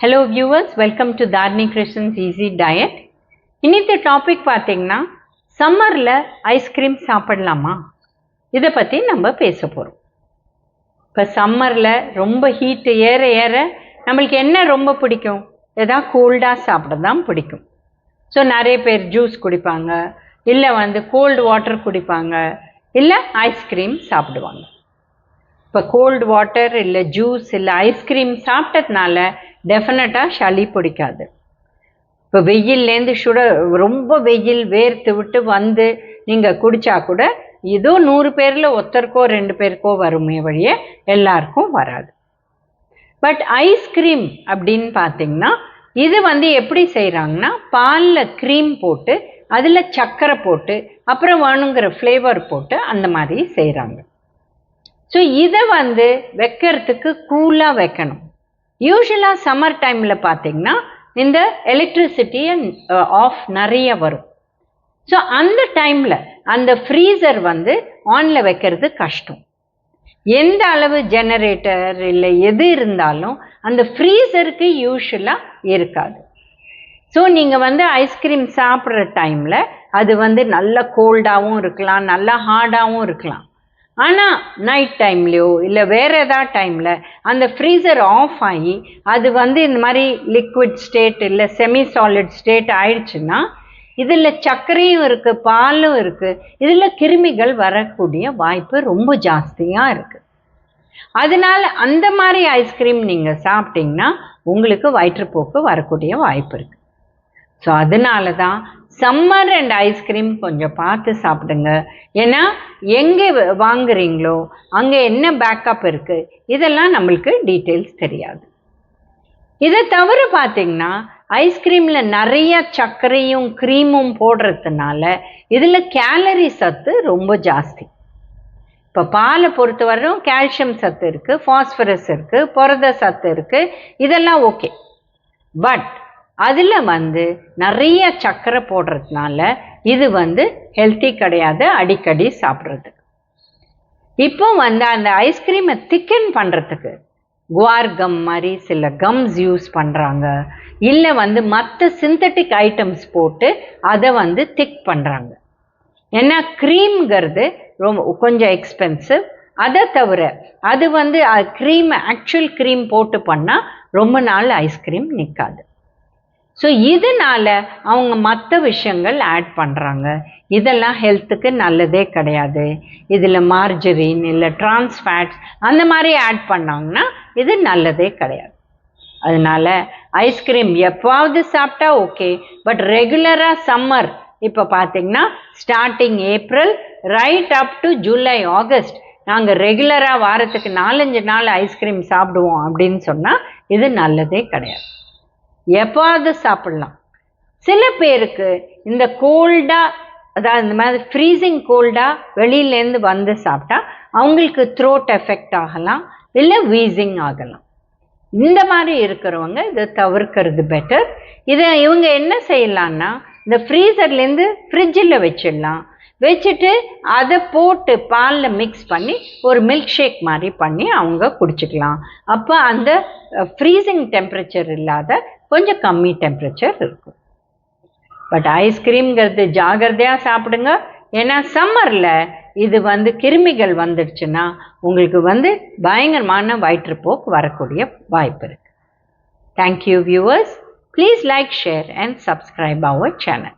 Hello viewers welcome to Tharni Krishnan's easy diet இன்னித்த topic பார்த்தீங்கன்னா சம்மரில் ice cream சாப்பிடலாமா? இதை பற்றி நம்ம பேச போகிறோம் இப்போ சம்மரில் ரொம்ப ஹீட்டு ஏற ஏற நம்மளுக்கு என்ன ரொம்ப பிடிக்கும்? எதாவது கூல்டாக சாப்பிட தான் பிடிக்கும். ஸோ நிறைய பேர் ஜூஸ் குடிப்பாங்க. இல்லை வந்து கோல்டு வாட்டர் குடிப்பாங்க. இல்லை ஐஸ்கிரீம் சாப்பிடுவாங்க. இப்போ கோல்டு வாட்டர் இல்லை ஜூஸ் இல்லை ஐஸ்கிரீம் சாப்பிட்டதுனால டெஃபினட்டாக சளி பிடிக்காது. இப்போ வெயில்லேருந்து சுட ரொம்ப வெயில் வேர்த்து விட்டு வந்து நீங்கள் குடித்தா கூட ஏதோ நூறு பேரில் ஒருத்தருக்கோ ரெண்டு பேருக்கோ வருமே வழிய எல்லாருக்கும் வராது. பட் ஐஸ்கிரீம் அப்படின்னு பார்த்தீங்கன்னா இது வந்து எப்படி செய்கிறாங்கன்னா பாலில் க்ரீம் போட்டு அதில் சர்க்கரை போட்டு அப்புறம் வேணுங்கிற ஃப்ளேவர் போட்டு அந்த மாதிரி செய்கிறாங்க ஸோ இதை வந்து வைக்கிறதுக்கு கூலாக வைக்கணும். யூஸ்வலாக சம்மர் டைமில் பார்த்தீங்கன்னா இந்த எலக்ட்ரிசிட்டியை ஆஃப் நிறைய வரும். ஸோ அந்த டைமில் அந்த ஃப்ரீசர் வந்து ஆனில் வைக்கிறது கஷ்டம். எந்த அளவு ஜெனரேட்டர் இல்லை எது இருந்தாலும் அந்த ஃப்ரீசருக்கு யூஸ்வலாக இருக்காது. ஸோ நீங்கள் வந்து ஐஸ்கிரீம் சாப்பிட்ற டைமில் அது வந்து நல்ல கோல்டாகவும் இருக்கலாம் நல்லா ஹார்டாகவும் இருக்கலாம். ஆனால் நைட் டைம்லேயோ இல்லை வேறு ஏதாவது டைமில் அந்த ஃப்ரீசர் ஆஃப் ஆகி அது வந்து இந்த மாதிரி லிக்விட் ஸ்டேட் இல்லை செமி சாலிட் ஸ்டேட் ஆயிடுச்சுன்னா இதில் சர்க்கரையும் இருக்குது பாலும் இருக்குது இதில் கிருமிகள் வரக்கூடிய வாய்ப்பு ரொம்ப ஜாஸ்தியாக இருக்குது அதனால அந்த மாதிரி ஐஸ்கிரீம் நீங்கள் சாப்பிட்டீங்கன்னா உங்களுக்கு வயிற்றுப்போக்கு வரக்கூடிய வாய்ப்பு இருக்குது ஸோ அதனால தான் சம்மர் அண்ட் ஐஸ்கிரீம் கொஞ்சம் பார்த்து சாப்பிடுங்க. ஏன்னா எங்கே வாங்குறீங்களோ அங்கே என்ன பேக்கப் இருக்குது இதெல்லாம் நம்மளுக்கு டீட்டெயில்ஸ் தெரியாது. இதை தவிர பார்த்தீங்கன்னா ஐஸ்கிரீமில் நிறைய சர்க்கரையும் க்ரீமும் போடுறதுனால இதில் கேலரி சத்து ரொம்ப ஜாஸ்தி. இப்போ பாலை பொறுத்தவரையும் கால்சியம் சத்து இருக்குது ஃபாஸ்பரஸ் இருக்குது புரத சத்து இருக்குது இதெல்லாம் ஓகே பட் அதில் வந்து நிறைய சர்க்கரை போடுறதுனால இது வந்து ஹெல்த்தி கிடையாது அடிக்கடி சாப்பிட்றது. இப்போ வந்து அந்த ஐஸ்கிரீமை திக்கன் பண்ணுறதுக்கு குவார் கம் மாதிரி சில கம்ஸ் யூஸ் பண்ணுறாங்க இல்லை வந்து மற்ற சிந்தட்டிக் ஐட்டம்ஸ் போட்டு அதை வந்து திக் பண்ணுறாங்க ஏன்னா க்ரீம்ங்கிறது ரொம்ப கொஞ்சம் எக்ஸ்பென்சிவ் அதை தவிர அது வந்து க்ரீம் ஆக்சுவல் க்ரீம் போட்டு பண்ணால் ரொம்ப நாள் ஐஸ்கிரீம் நிற்காது ஸோ இதனால் அவங்க மற்ற விஷயங்கள் ஆட் பண்ணுறாங்க இதெல்லாம் ஹெல்த்துக்கு நல்லதே கிடையாது. இதில் மார்ஜரின் இல்லை டிரான்ஸ்ஃபேட்ஸ் அந்த மாதிரி ஆட் பண்ணாங்கன்னா இது நல்லதே கிடையாது. அதனால் ஐஸ்கிரீம் எப்பாவது சாப்பிட்டா ஓகே பட் ரெகுலராக சம்மர் இப்போ பார்த்தீங்கன்னா starting April right up to July August நாங்கள் ரெகுலராக வாரத்துக்கு நாலஞ்சு நாள் ஐஸ்கிரீம் சாப்பிடுவோம் அப்படின்னு சொன்னால் இது நல்லதே கிடையாது. எப்போது சாப்பிட்லாம். சில பேருக்கு இந்த கோல்டாக அதாவது இந்த மாதிரி ஃப்ரீசிங் கோல்டாக வெளியிலேருந்து வந்து சாப்பிட்டா அவங்களுக்கு த்ரோட் எஃபெக்ட் ஆகலாம் இல்லை வீசிங் ஆகலாம். இந்த மாதிரி இருக்கிறவங்க இதை தவிர்க்கிறது பெட்டர் இதை இவங்க என்ன செய்யலான்னா இந்த ஃப்ரீசர்லேருந்து ஃப்ரிட்ஜில் வச்சிடலாம். வச்சுட்டு அதை போட்டு பாலில் மிக்ஸ் பண்ணி ஒரு மில்க் ஷேக் மாதிரி பண்ணி அவங்க குடிச்சிக்கலாம். அப்போ அந்த ஃப்ரீசிங் டெம்பரேச்சர் இல்லாத கொஞ்சம் கம்மி டெம்பரேச்சர் இருக்கும். பட் ஐஸ்கிரீம்ங்கிறது ஜாகிரதையாக சாப்பிடுங்க. ஏன்னா சம்மரில் இது வந்து கிருமிகள் வந்துடுச்சுன்னா உங்களுக்கு வந்து பயங்கரமான வயிற்றுப்போக்கு வரக்கூடிய வாய்ப்பு இருக்குது thank you viewers please like share and subscribe our channel